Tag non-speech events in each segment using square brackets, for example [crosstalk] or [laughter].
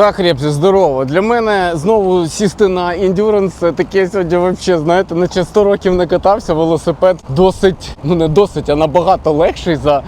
Так, хлопці, здорово. Для мене знову сісти на ендюранс це таке сьогодні взагалі, знаєте, наче 100 років не катався. Велосипед досить, ну не досить, а набагато легший за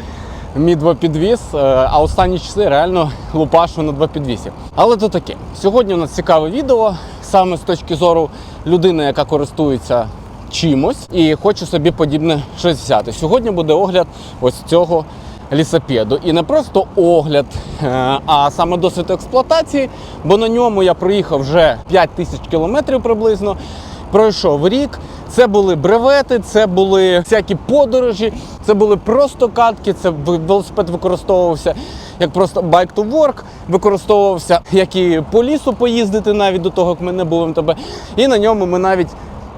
мій двопідвіз. Е, А останні часи реально лупашу на двопідвісі. Але то таке. Сьогодні у нас цікаве відео, саме з точки зору людини, яка користується чимось і хоче собі подібне щось взяти. Сьогодні буде огляд ось цього лісопеду. І не просто огляд, е, а саме досвід експлуатації, бо на ньому я проїхав вже 5 тисяч кілометрів приблизно. Пройшов рік. Це були бревети, це були всякі подорожі, це були просто катки. Це велосипед використовувався як просто bike to work, використовувався як і по лісу поїздити навіть до того, як ми не були МТБ. І на ньому ми навіть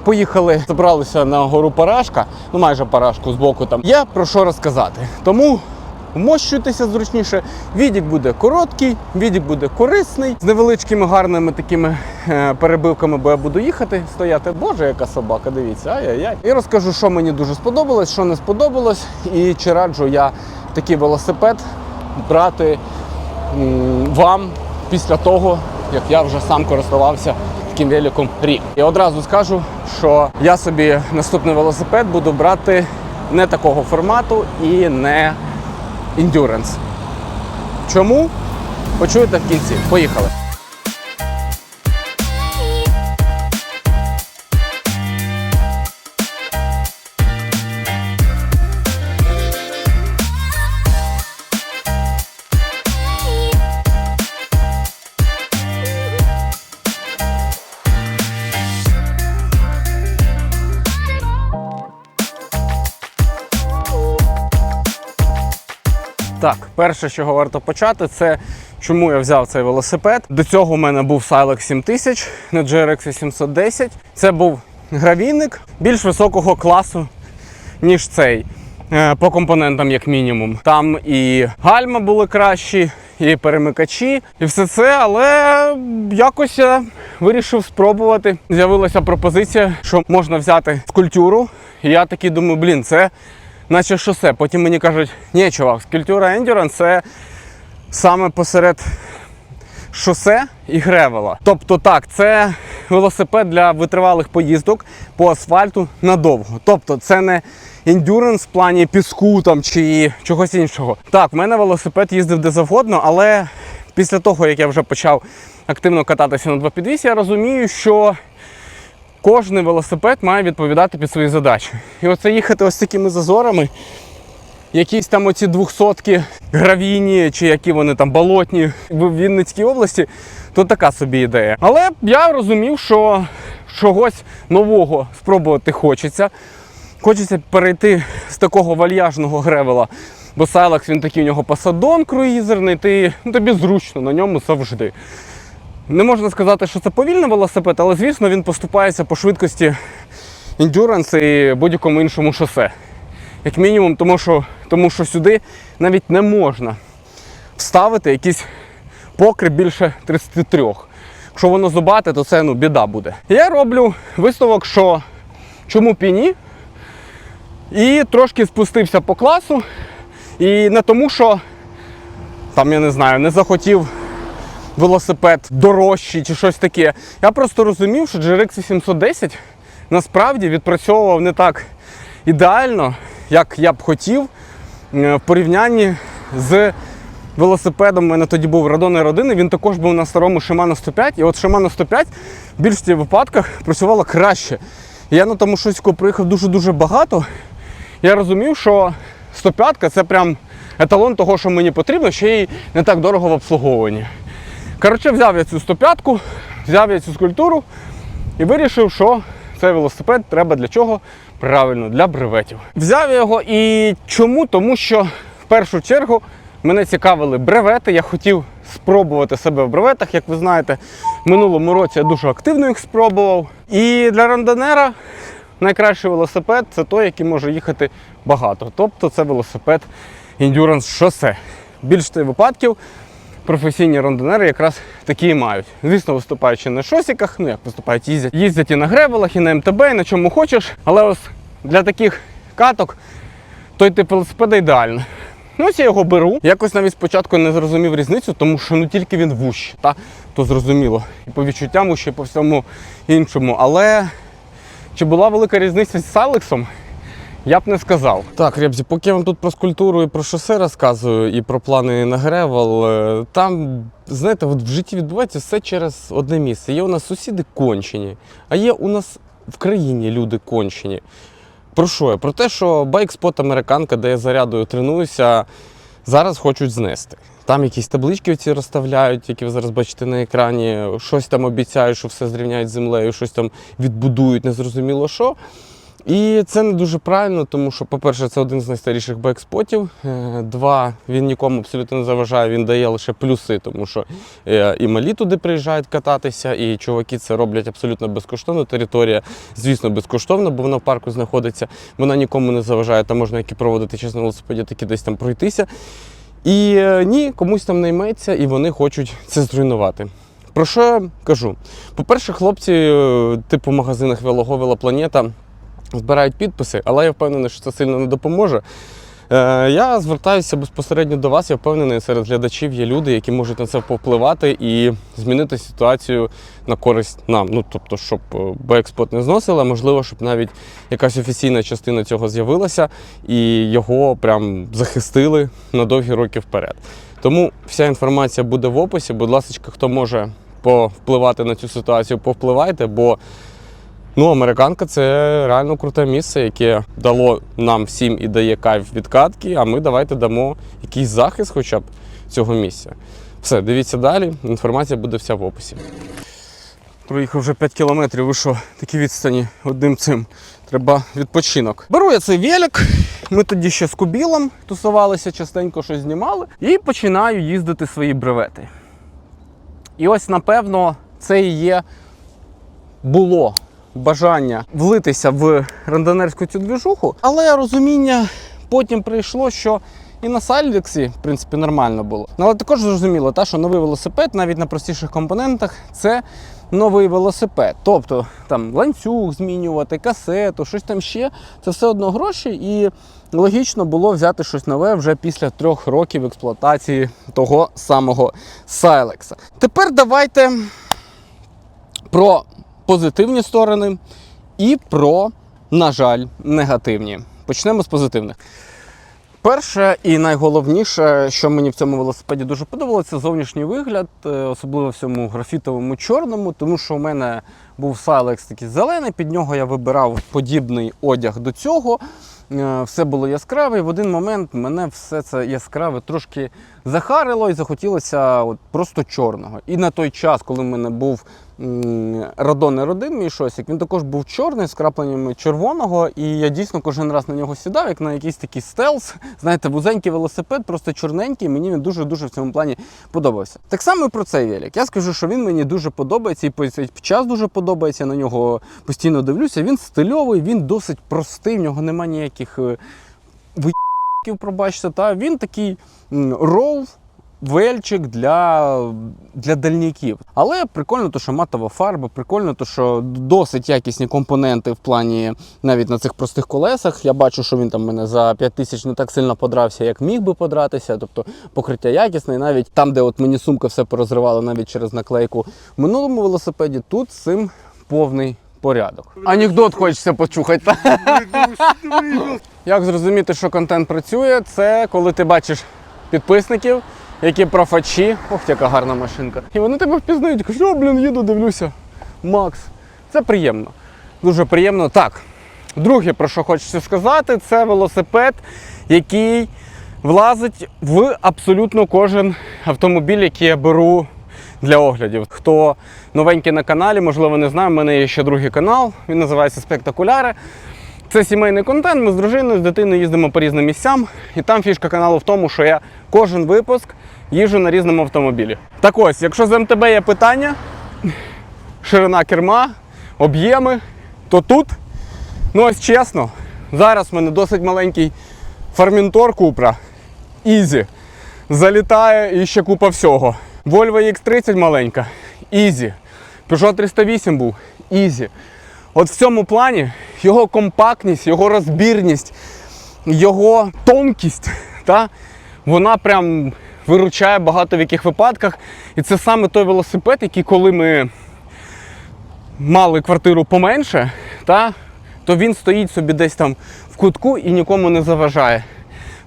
поїхали, забралися на гору Парашка, ну майже Парашку з боку там. Є про що розказати. Тому вмощуйтеся зручніше. Відік буде короткий, відік буде корисний, з невеличкими гарними такими е, перебивками, бо я буду їхати, стояти. Боже, яка собака, дивіться, ай-яй-яй. І розкажу, що мені дуже сподобалось, що не сподобалось, і чи раджу я такий велосипед брати вам після того, як я вже сам користувався таким великом рік. І одразу скажу, що я собі наступний велосипед буду брати не такого формату і не ендюранс. Чому? Почуєте в кінці. Поїхали. Так, перше, чого варто почати, це чому я взяв цей велосипед. До цього у мене був Silex 7000 на GRX 810. Це був гравійник більш високого класу, ніж цей. е, По компонентам, як мінімум. Там і гальма були кращі, і перемикачі, і все це, але якось я вирішив спробувати. З'явилася пропозиція, що можна взяти скульптуру. І я такий думаю, блін, це наче шосе. Потім мені кажуть, ні, чувак, скульптура Endurance це саме посеред шосе і гревела. Тобто так, це велосипед для витривалих поїздок по асфальту надовго. Тобто це не ендюранс в плані піску там чи чогось іншого. Так, в мене велосипед їздив де завгодно, але після того, як я вже почав активно кататися на двопідвісі, я розумію, що кожний велосипед має відповідати під свої задачі. І оце їхати ось такими зазорами, якісь там оці двохсотки гравійні, чи які вони там болотні в Вінницькій області, то така собі ідея. Але я розумів, що чогось нового спробувати хочеться. Хочеться перейти з такого вальяжного гревела, бо Silex він такий у нього посадон круїзерний, ти, ну, тобі зручно на ньому завжди. Не можна сказати, що це повільний велосипед, але звісно він поступається по швидкості ендюранс і будь-якому іншому шосе. Як мінімум, тому що, тому що сюди навіть не можна вставити якийсь покрив більше 33. Якщо воно зубате, то це ну, біда буде. Я роблю висновок, що чому піні, і трошки спустився по класу. І не тому, що там, я не знаю, не захотів велосипед дорожчий чи щось таке. Я просто розумів, що GRX 810 насправді відпрацьовував не так ідеально, як я б хотів, е, в порівнянні з велосипедом. У мене тоді був Radon R1, він також був на старому Shimano 105. І от Shimano 105 в більшості випадках працювало краще. Я на тому шоську приїхав дуже-дуже багато. Я розумів, що 105 це прям еталон того, що мені потрібно, ще й не так дорого в обслуговуванні. Коротше, взяв я цю 105-ку, взяв я цю скульптуру і вирішив, що цей велосипед треба для чого? Правильно, для бреветів. Взяв я його і чому? Тому що в першу чергу мене цікавили бревети. Я хотів спробувати себе в бреветах. Як ви знаєте, в минулому році я дуже активно їх спробував. І для рандонера найкращий велосипед це той, який може їхати багато. Тобто це велосипед Endurance шосе. Більшості випадків професійні рандонери якраз такі і мають. Звісно, виступаючи на шосіках, ну як виступають, їздять, їздять і на гревелах, і на МТБ, і на чому хочеш. Але ось для таких каток той тип велосипеда ідеальний. Ну, ось я його беру. Якось навіть спочатку не зрозумів різницю, тому що ну тільки він вущий, та то зрозуміло. І по відчуттям і по всьому іншому. Але чи була велика різниця з Сайлексом? Я б не сказав. Так, Ребзі, поки я вам тут про скульптуру і про шосе розказую, і про плани на Гревел, е, там, знаєте, от в житті відбувається все через одне місце. Є у нас сусіди кончені, а є у нас в країні люди кончені. Про що я? Про те, що байк-спот американка, де я зарядою тренуюся, зараз хочуть знести. Там якісь таблички ці розставляють, які ви зараз бачите на екрані. Щось там обіцяють, що все зрівняють з землею, щось там відбудують, незрозуміло що. І це не дуже правильно, тому що, по-перше, це один з найстаріших байкспотів. Е, Два, він нікому абсолютно не заважає, він дає лише плюси, тому що е, і малі туди приїжджають кататися, і чуваки це роблять абсолютно безкоштовно. Територія, звісно, безкоштовна, бо вона в парку знаходиться. Вона нікому не заважає, там можна як і проводити час на велосипеді, так десь там пройтися. І е, ні, комусь там найметься, і вони хочуть це зруйнувати. Про що я кажу? По-перше, хлопці, типу магазинах Велого Велопланета збирають підписи, але я впевнений, що це сильно не допоможе. Е, Я звертаюся безпосередньо до вас. Я впевнений, серед глядачів є люди, які можуть на це повпливати і змінити ситуацію на користь нам. Ну тобто, щоб е, Бекспот не зносили, а можливо, щоб навіть якась офіційна частина цього з'явилася і його прям захистили на довгі роки вперед. Тому вся інформація буде в описі. Будь ласка, хто може повпливати на цю ситуацію, повпливайте, бо Ну, американка це реально круте місце, яке дало нам всім і дає кайф від катки, а ми давайте дамо якийсь захист хоча б цього місця. Все, дивіться далі, інформація буде вся в описі. Проїхав вже 5 кілометрів, ви що, такі відстані одним цим. Треба відпочинок. Беру я цей велик. Ми тоді ще з кубілом тусувалися, частенько щось знімали, і починаю їздити свої бревети. І ось, напевно, це і є було бажання влитися в рандонерську цю двіжуху, але розуміння потім прийшло, що і на Сайліксі, в принципі, нормально було. Ну, але також зрозуміло, та, що новий велосипед, навіть на простіших компонентах, це новий велосипед. Тобто там ланцюг змінювати, касету, щось там ще. Це все одно гроші, і логічно було взяти щось нове вже після трьох років експлуатації того самого Сайлекса. Тепер давайте про позитивні сторони і про, на жаль, негативні. Почнемо з позитивних. Перше і найголовніше, що мені в цьому велосипеді дуже подобалося, зовнішній вигляд, е, особливо в цьому графітовому чорному, тому що у мене був Silex такий зелений, під нього я вибирав подібний одяг до цього. Е, Все було яскраве, і в один момент мене все це яскраве трошки захарило і захотілося от просто чорного. І на той час, коли в мене був м, Радон R1, мій шосік, він також був чорний з крапленнями червоного, і я дійсно кожен раз на нього сідав, як на якийсь такий стелс. Знаєте, вузенький велосипед, просто чорненький. Мені він дуже-дуже в цьому плані подобався. Так само і про цей велик. Я скажу, що він мені дуже подобається, і по цей час дуже подобається. На нього постійно дивлюся. Він стильовий, він досить простий, в нього немає ніяких е, виїків, пробачте. Та він такий м, рол. Вельчик для, для дальніків. Але прикольно, то, що матова фарба, прикольно, то, що досить якісні компоненти в плані навіть на цих простих колесах. Я бачу, що він там мене за 5 тисяч не так сильно подрався, як міг би подратися. Тобто покриття якісне. І навіть там, де от мені сумка все порозривала навіть через наклейку в минулому велосипеді, тут з цим повний порядок. Анекдот хочеться почухати. [laughs] Як зрозуміти, що контент працює, це коли ти бачиш підписників, які профачі. Ох, яка гарна машинка. І вони тебе впізнають, кажуть, о, блін, їду, дивлюся. Макс. Це приємно. Дуже приємно. Так. Друге, про що хочеться сказати, це велосипед, який влазить в абсолютно кожен автомобіль, який я беру для оглядів. Хто новенький на каналі, можливо, не знає, в мене є ще другий канал, він називається Спектакуляри. Це сімейний контент. Ми з дружиною, з дитиною їздимо по різним місцям. І там фішка каналу в тому, що я кожен випуск їжджу на різному автомобілі. Так ось, якщо з МТБ є питання, ширина керма, об'єми, то тут, ну ось чесно, зараз в мене досить маленький фармінтор Купра. Ізі. Залітає і ще купа всього. Volvo X30 маленька. Ізі. Peugeot 308 був. Ізі. От в цьому плані його компактність, його розбірність, його тонкість та, вона прям виручає багато в яких випадках. І це саме той велосипед, який коли ми мали квартиру поменше, та, то він стоїть собі десь там в кутку і нікому не заважає.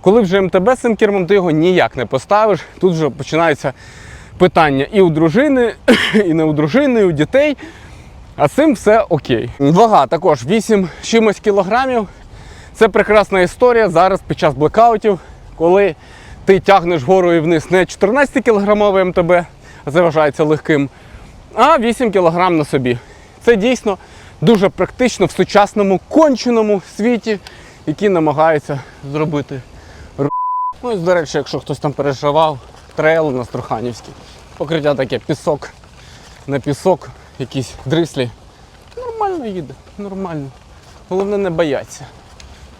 Коли вже МТБ з цим кермом, ти його ніяк не поставиш. Тут вже починаються питання і у дружини, [coughs] і не у дружини, і у дітей. А цим все окей. Вага також 8 чимось кілограмів. Це прекрасна історія зараз під час блекаутів, коли ти тягнеш горою вниз не 14 кілограмовий МТБ, вважається легким, а 8 кг на собі. Це дійсно дуже практично в сучасному конченому світі, який намагається зробити. Ну і до речі, якщо хтось там переживав, трейл на Струханівській. Покриття таке пісок на пісок, якісь дрислі. Нормально їде, нормально. Головне не бояться.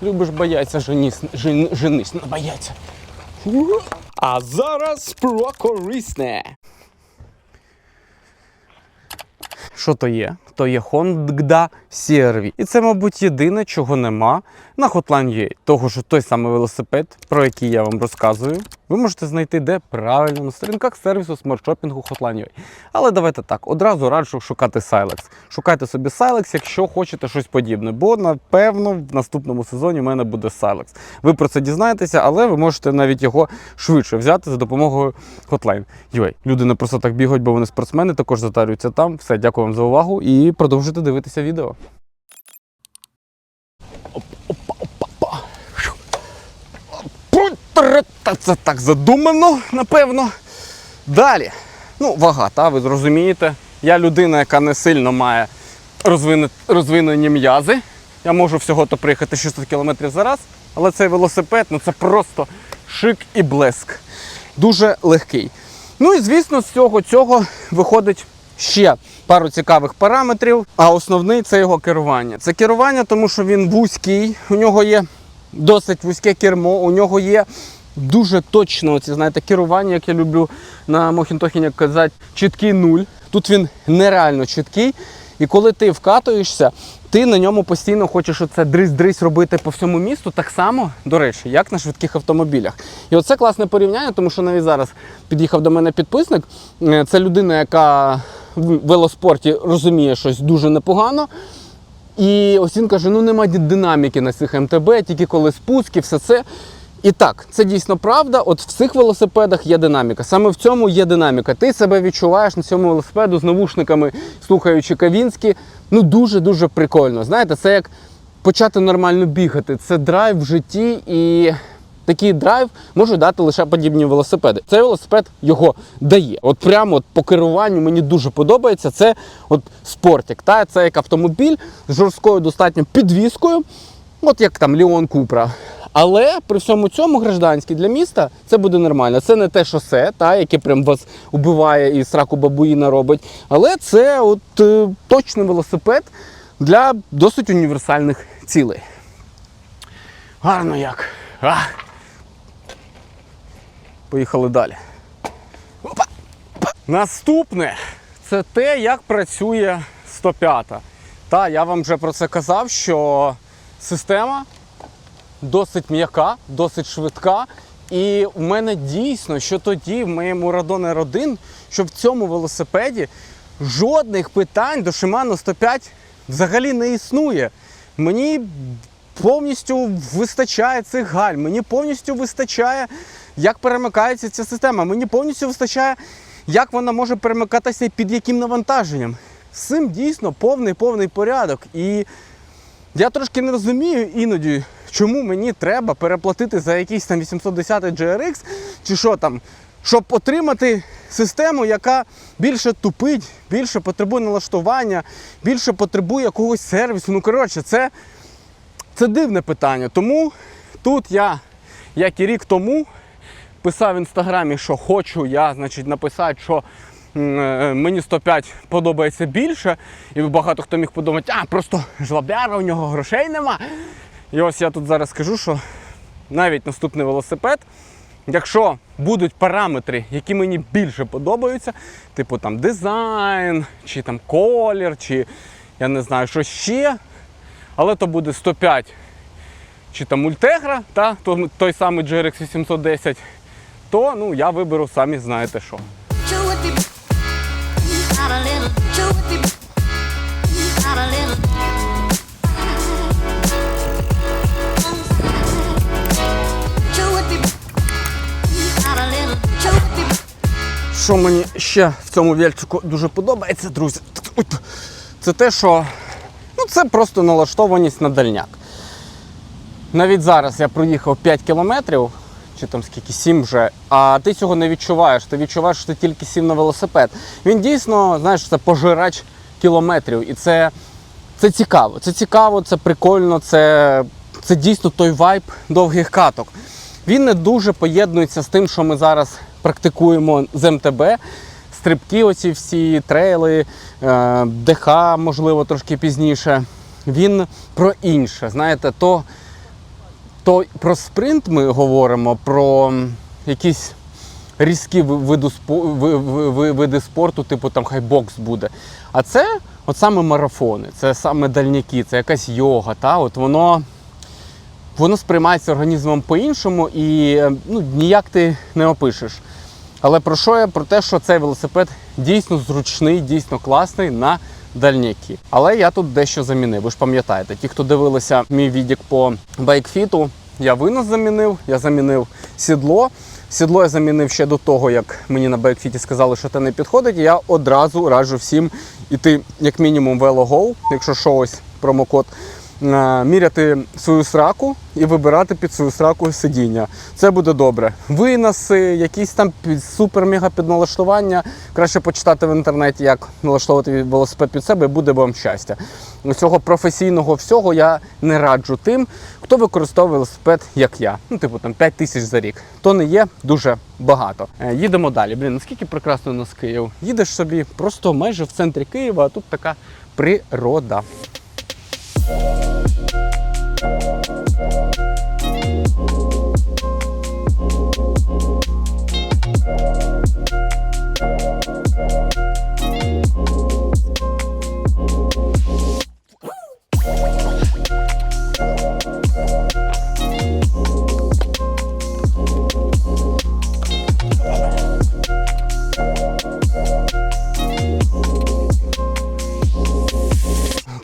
Любиш бояться, женись, жен, женись, не бояться. А зараз про корисне. Що то є? То є Honda CR-V. І це, мабуть, єдине, чого нема на Hotline.ua. Того, що той самий велосипед, про який я вам розказую, ви можете знайти де правильно на сторінках сервісу смарт-шопінгу Hotline.ua. Але давайте так, одразу раджу шукати Silex. Шукайте собі Silex, якщо хочете щось подібне, бо напевно в наступному сезоні в мене буде Silex. Ви про це дізнаєтеся, але ви можете навіть його швидше взяти за допомогою Hotline.ua. Люди не просто так бігають, бо вони спортсмени, також затарюються там. Все, дякую вам за увагу і продовжуйте дивитися відео. Це так задумано, напевно. Далі. Ну, вага, та, ви зрозумієте. Я людина, яка не сильно має розвинені м'язи. Я можу всього-то приїхати 600 км за раз, але цей велосипед ну це просто шик і блеск. Дуже легкий. Ну і звісно, з цього цього виходить ще пару цікавих параметрів. А основний це його керування. Це керування, тому що він вузький, у нього є досить вузьке кермо, у нього є дуже точно оці, знаєте, керування, як я люблю на Мохінтохіні казати, чіткий нуль. Тут він нереально чіткий. І коли ти вкатуєшся, ти на ньому постійно хочеш оце дрись-дрись робити по всьому місту, так само, до речі, як на швидких автомобілях. І оце класне порівняння, тому що навіть зараз під'їхав до мене підписник. Е, Це людина, яка в велоспорті розуміє щось дуже непогано. І ось він каже: ну нема динаміки на цих МТБ, тільки коли спуски, все це. І так, це дійсно правда. От в цих велосипедах є динаміка. Саме в цьому є динаміка. Ти себе відчуваєш на цьому велосипеду з навушниками, слухаючи Кавінські. Ну дуже-дуже прикольно. Знаєте, це як почати нормально бігати. Це драйв в житті і. Такий драйв можуть дати лише подібні велосипеди. Цей велосипед його дає. От прямо от по керуванню мені дуже подобається. Це от спортик. Та? Це як автомобіль з жорсткою достатньо підвіскою, от як там Леон Купра. Але при всьому цьому гражданський для міста це буде нормально. Це не те шосе, та, яке прям вас убиває і сраку бабуїна робить. Але це от е, точний велосипед для досить універсальних цілей. Гарно як. Ах. Поїхали далі. Опа. Опа. Наступне це те, як працює 105. Та я вам вже про це казав, що система досить м'яка, досить швидка. І в мене дійсно, що тоді в моєму Radon R1, що в цьому велосипеді жодних питань до Shimano 105 взагалі не існує. Мені повністю вистачає цих галь, мені повністю вистачає, як перемикається ця система. Мені повністю вистачає, як вона може перемикатися і під яким навантаженням. З цим дійсно повний повний порядок. І я трошки не розумію іноді, чому мені треба переплатити за якийсь там 810 GRX чи що там, щоб отримати систему, яка більше тупить, більше потребує налаштування, більше потребує якогось сервісу. Ну, коротше, це, це дивне питання. Тому тут я, як і рік тому, писав в інстаграмі, що хочу я, значить, написати, що е, мені 105 подобається більше, і багато хто міг подумати, а просто жлобяра, у нього грошей нема. І ось я тут зараз скажу, що навіть наступний велосипед, якщо будуть параметри, які мені більше подобаються, типу там дизайн, чи там колір, чи я не знаю, що ще, але то буде 105 чи там Ультегра, та, то- той самий GRX 810, то ну я виберу самі знаєте що. Що мені ще в цьому вільчику дуже подобається, друзі, це те, що це просто налаштованість на дальняк. Навіть зараз я проїхав 5 кілометрів, чи там скільки 7 вже, а ти цього не відчуваєш. Ти відчуваєш, що ти тільки сів на велосипед. Він дійсно, знаєш, це пожирач кілометрів. І це, це цікаво. Це цікаво, це прикольно, це, це дійсно той вайб довгих каток. Він не дуже поєднується з тим, що ми зараз практикуємо з МТБ. Стрибки, оці всі трейли, е, ДХ, можливо, трошки пізніше. Він про інше. Знаєте, то, то про спринт ми говоримо, про якісь різкі види спорту, типу там хай бокс буде. А це от саме марафони, це саме дальняки, це якась йога. Та? От воно воно сприймається організмом по-іншому і е, ну, ніяк ти не опишеш. Але про що я? Про те, що цей велосипед дійсно зручний, дійсно класний на дальняки. Але я тут дещо замінив. Ви ж пам'ятаєте, ті, хто дивилися мій відік по байкфіту, я винос замінив, я замінив сідло. Сідло я замінив ще до того, як мені на байкфіті сказали, що це не підходить. Я одразу раджу всім іти, як мінімум, в VeloGo, якщо що ось промокод міряти свою сраку і вибирати під свою сраку сидіння. Це буде добре. Виноси, якісь там супер-мега підналаштування. Краще почитати в інтернеті, як налаштовувати велосипед під себе, і буде вам щастя. Цього професійного всього я не раджу тим, хто використовує велосипед, як я. Ну, типу там 5 тисяч за рік. То не є дуже багато. Е, Їдемо далі. Блін, наскільки прекрасно у нас Київ. Їдеш собі просто майже в центрі Києва, а тут така природа. Música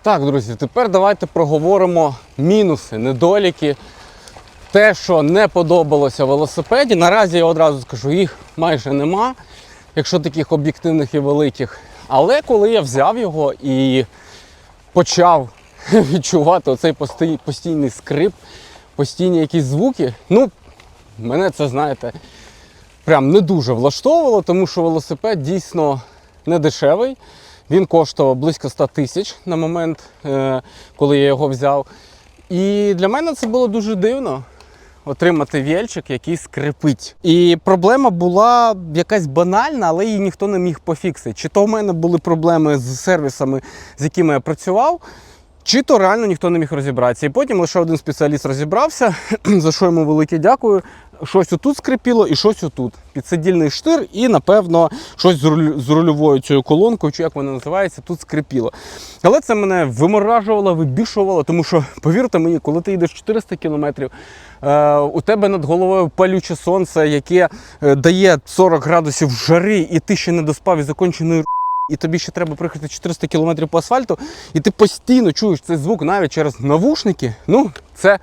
Так, друзі, тепер давайте проговоримо мінуси, недоліки. Те, що не подобалося велосипеді. Наразі я одразу скажу, їх майже нема, якщо таких об'єктивних і великих. Але коли я взяв його і почав [laughs] відчувати оцей постійний скрип, постійні якісь звуки, ну, мене це, знаєте, прям не дуже влаштовувало, тому що велосипед дійсно не дешевий. Він коштував близько 100 тисяч на момент, е, коли я його взяв. І для мене це було дуже дивно отримати вільчик, який скрипить. І проблема була якась банальна, але її ніхто не міг пофіксити. Чи то в мене були проблеми з сервісами, з якими я працював, чи то реально ніхто не міг розібратися. І потім лише один спеціаліст розібрався, [clears throat] за що йому велике дякую. Щось отут скрипіло і щось отут. Підсидільний штир, і, напевно, щось з, рульовою цією колонкою, чи як вона називається, тут скрипіло. Але це мене виморажувало, вибішувало, тому що, повірте мені, коли ти йдеш 400 кілометрів, е, у тебе над головою палюче сонце, яке е, дає 40 градусів жари, і ти ще не доспав і законченої і тобі ще треба приїхати 400 км по асфальту, і ти постійно чуєш цей звук навіть через навушники. Ну, це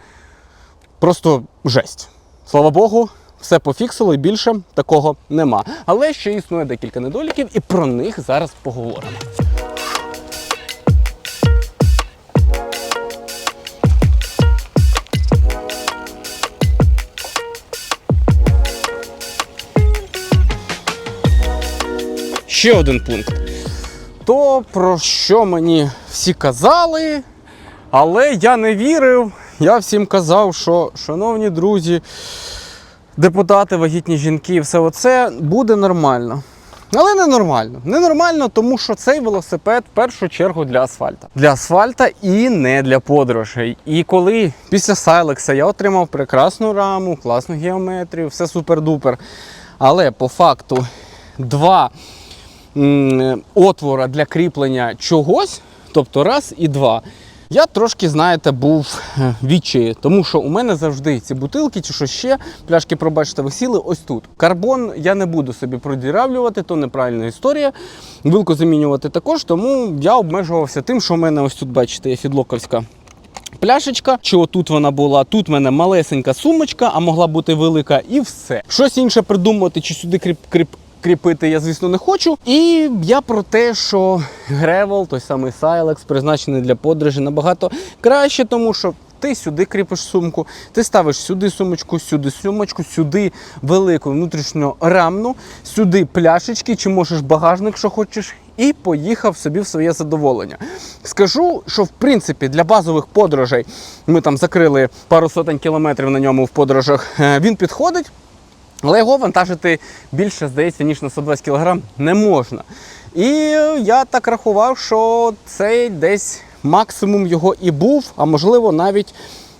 просто жесть. Слава Богу, все пофіксило і більше такого нема. Але ще існує декілька недоліків, і про них зараз поговоримо. Ще один пункт. То, про що мені всі казали, але я не вірив. Я всім казав, що, шановні друзі, депутати, вагітні жінки, і все оце буде нормально. Але не нормально. Ненормально, тому що цей велосипед в першу чергу для асфальта. Для асфальта і не для подорожей. І коли після Сайлекса я отримав прекрасну раму, класну геометрію, все супер-дупер. Але по факту два м, отвора для кріплення чогось, тобто раз і два. Я трошки, знаєте, був е, відчаї, тому що у мене завжди ці бутилки чи що ще, пляшки, пробачте, висіли ось тут. Карбон я не буду собі продіравлювати, то неправильна історія. Вилку замінювати також, тому я обмежувався тим, що в мене ось тут, бачите, є фідлоковська пляшечка, чи отут вона була, тут в мене малесенька сумочка, а могла бути велика, і все. Щось інше придумувати, чи сюди кріп, кріп, кріпити, я, звісно, не хочу. І я про те, що Гревел, той самий Silex, призначений для подорожі, набагато краще, тому що. Ти сюди кріпиш сумку, ти ставиш сюди сумочку, сюди сумочку, сюди велику внутрішню рамну, сюди пляшечки, чи можеш багажник, що хочеш, і поїхав собі в своє задоволення. Скажу, що в принципі для базових подорожей ми там закрили пару сотень кілометрів на ньому в подорожах. е, Він підходить. Але його вантажити більше, здається, ніж на 120 кг не можна. І я так рахував, що цей десь максимум його і був, а можливо, навіть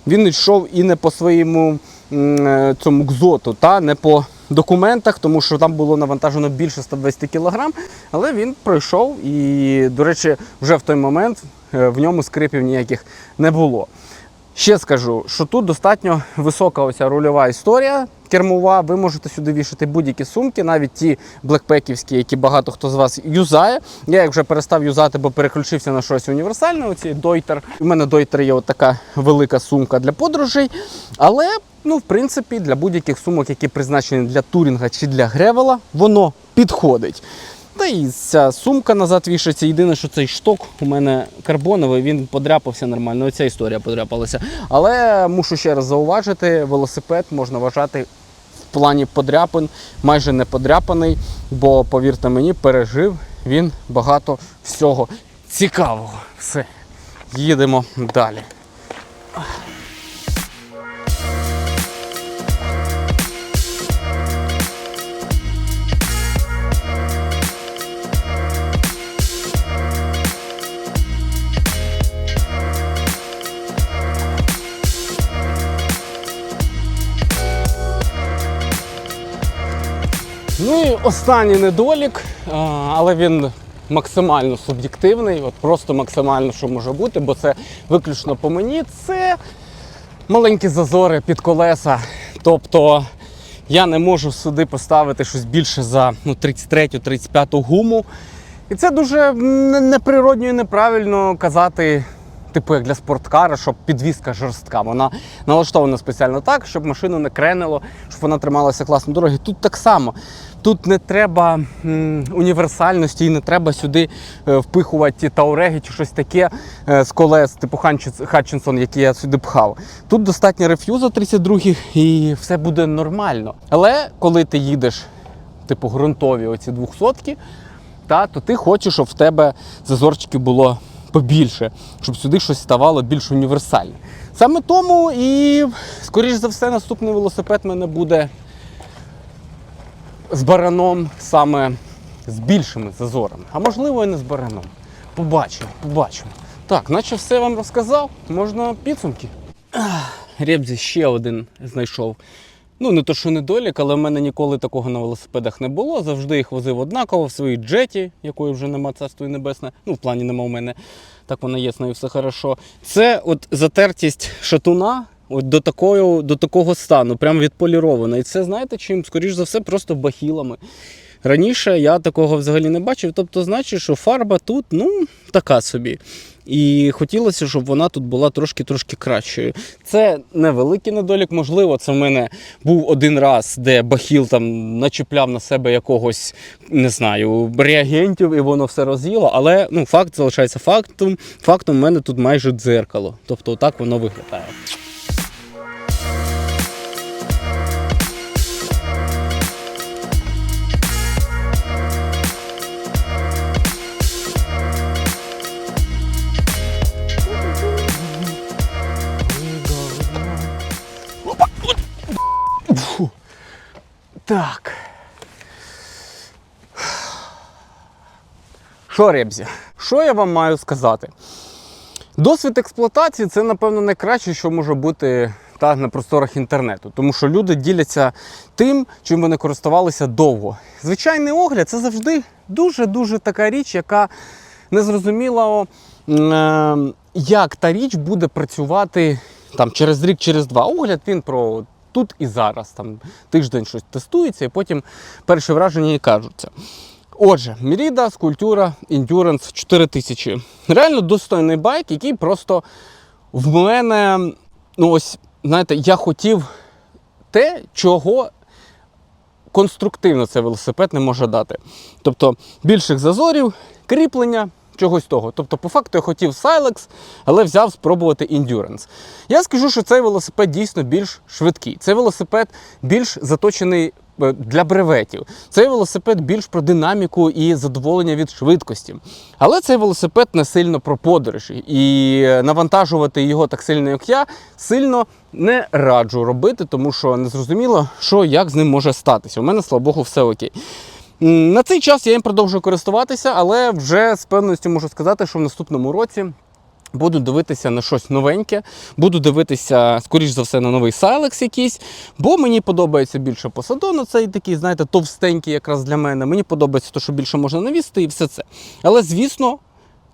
він йшов і не по своєму е, цьому кзоту, та не по документах, тому що там було навантажено більше 120 кг, але він пройшов і, до речі, вже в той момент е, в ньому скрипів ніяких не було. Ще скажу, що тут достатньо висока оця рульова історія кермова. Ви можете сюди вішати будь-які сумки, навіть ті блекпеківські, які багато хто з вас юзає. Я їх вже перестав юзати, бо переключився на щось універсальне. Оці Дойтер. У мене Дойтер є така велика сумка для подорожей. Але, ну, в принципі, для будь-яких сумок, які призначені для турінга чи для гревела, воно підходить. Та і ця сумка назад вішається. Єдине, що цей шток у мене карбоновий, він подряпався нормально. Оця історія подряпалася. Але мушу ще раз зауважити, велосипед можна вважати в плані подряпин майже не подряпаний, бо, повірте мені, пережив він багато всього цікавого. Все, їдемо далі. Ну і останній недолік, але він максимально суб'єктивний, от просто максимально, що може бути, бо це виключно по мені. Це маленькі зазори під колеса. Тобто я не можу сюди поставити щось більше за ну, 33-35 гуму. І це дуже не- неприродньо і неправильно казати, типу, як для спорткара, щоб підвізка жорстка. Вона налаштована спеціально так, щоб машину не кренило, щоб вона трималася класно дороги. Тут так само. Тут не треба універсальності і не треба сюди е, впихувати тауреги чи щось таке е, з колес, типу Ханчі- Хатчинсон, який я сюди пхав. Тут достатньо реф'юза 32 і все буде нормально. Але коли ти їдеш, типу, ґрунтові оці 200 та, то ти хочеш, щоб в тебе зазорчиків було побільше, щоб сюди щось ставало більш універсальне. Саме тому і, скоріш за все, наступний велосипед в мене буде з бараном саме з більшими зазорами. А можливо і не з бараном. Побачимо, побачимо. Так, наче все вам розказав, можна підсумки. Ребзі ще один знайшов. Ну, не то, що недолік, але в мене ніколи такого на велосипедах не було. Завжди їх возив однаково в своїй джеті, якої вже нема царство і небесне. Ну, в плані нема у мене. Так вона є, нею все хорошо. Це от затертість шатуна. От до такого, до такого стану, прям відполірована. І це, знаєте, чим, скоріш за все, просто бахілами. Раніше я такого взагалі не бачив. Тобто, значить, що фарба тут, ну, така собі. І хотілося, щоб вона тут була трошки-трошки кращою. Це невеликий недолік. Можливо, це в мене був один раз, де бахіл там начіпляв на себе якогось, не знаю, реагентів, і воно все роз'їло. Але ну, факт залишається фактом. Фактом, в мене тут майже дзеркало. Тобто, так воно виглядає. Так. Що, Ребзі? Що я вам маю сказати? Досвід експлуатації це, напевно, найкраще, що може бути та, на просторах інтернету. Тому що люди діляться тим, чим вони користувалися довго. Звичайний огляд це завжди дуже-дуже така річ, яка незрозуміло е, як та річ буде працювати там через рік, через два. Огляд він про тут і зараз. Там тиждень щось тестується, і потім перші враження і кажуться. Отже, Міріда, скульптура, Endurance 4000. Реально достойний байк, який просто в мене, ну ось, знаєте, я хотів те, чого конструктивно цей велосипед не може дати. Тобто більших зазорів, кріплення, чогось того. Тобто, по факту я хотів Silex, але взяв спробувати Endurance. Я скажу, що цей велосипед дійсно більш швидкий. Цей велосипед більш заточений е, для бреветів. Цей велосипед більш про динаміку і задоволення від швидкості. Але цей велосипед не сильно про подорожі. І навантажувати його так сильно, як я, сильно не раджу робити, тому що не зрозуміло, що як з ним може статися. У мене, слава Богу, все окей. На цей час я їм продовжую користуватися, але вже з певністю можу сказати, що в наступному році буду дивитися на щось новеньке, буду дивитися, скоріш за все, на новий Silex якийсь, бо мені подобається більше посадону, цей такий, знаєте, товстенький якраз для мене. Мені подобається те, що більше можна навісти і все це. Але, звісно,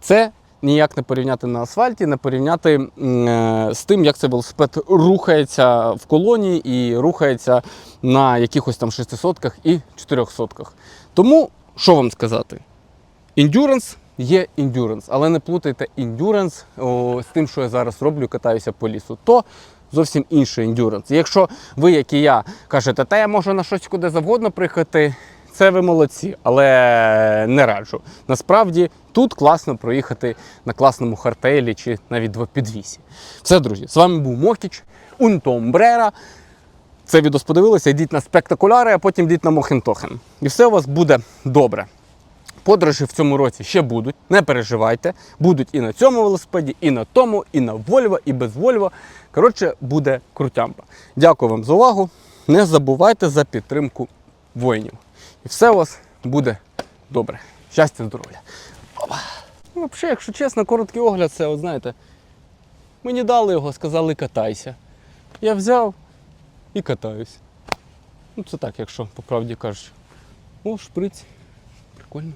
це ніяк не порівняти на асфальті, не порівняти е, з тим, як цей велосипед рухається в колоні і рухається на якихось там 600 і 400 Тому що вам сказати? Endurance є endurance, але не плутайте о, з тим, що я зараз роблю, катаюся по лісу. То зовсім інший endurance. Якщо ви, як і я, кажете, та я можу на щось куди завгодно приїхати, це ви молодці, але не раджу. Насправді тут класно проїхати на класному хартейлі чи навіть двопідвісі. Все, друзі, з вами був Мохіч, Унтомбрера. Це відео сподивилося, йдіть на спектакуляри, а потім йдіть на Мохентохен. І все у вас буде добре. Подорожі в цьому році ще будуть, не переживайте. Будуть і на цьому велосипеді, і на тому, і на Volvo, і без Volvo. Коротше, буде крутямпа. Дякую вам за увагу. Не забувайте за підтримку воїнів. І все у вас буде добре. Щастя, здоров'я. Ну, взагалі, якщо чесно, короткий огляд, це, от знаєте, мені дали його, сказали катайся. Я взяв і катаюсь. Ну, це так, якщо по правді кажучи. О, шприць. Прикольно.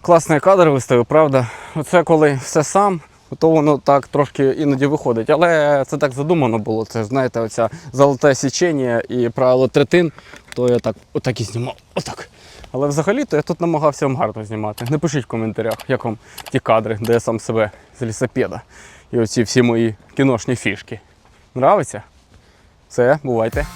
Класний кадр виставив, правда? Оце коли все сам, то воно так трошки іноді виходить. Але це так задумано було. Це знаєте, оця золоте січення і правило третин, то я так отак і знімав. Отак. Але взагалі-то я тут намагався вам гарно знімати. Напишіть в коментарях, як вам ті кадри, де я сам себе з лісопеда. І оці всі мої кіношні фішки. Нравиться? Все, бувайте.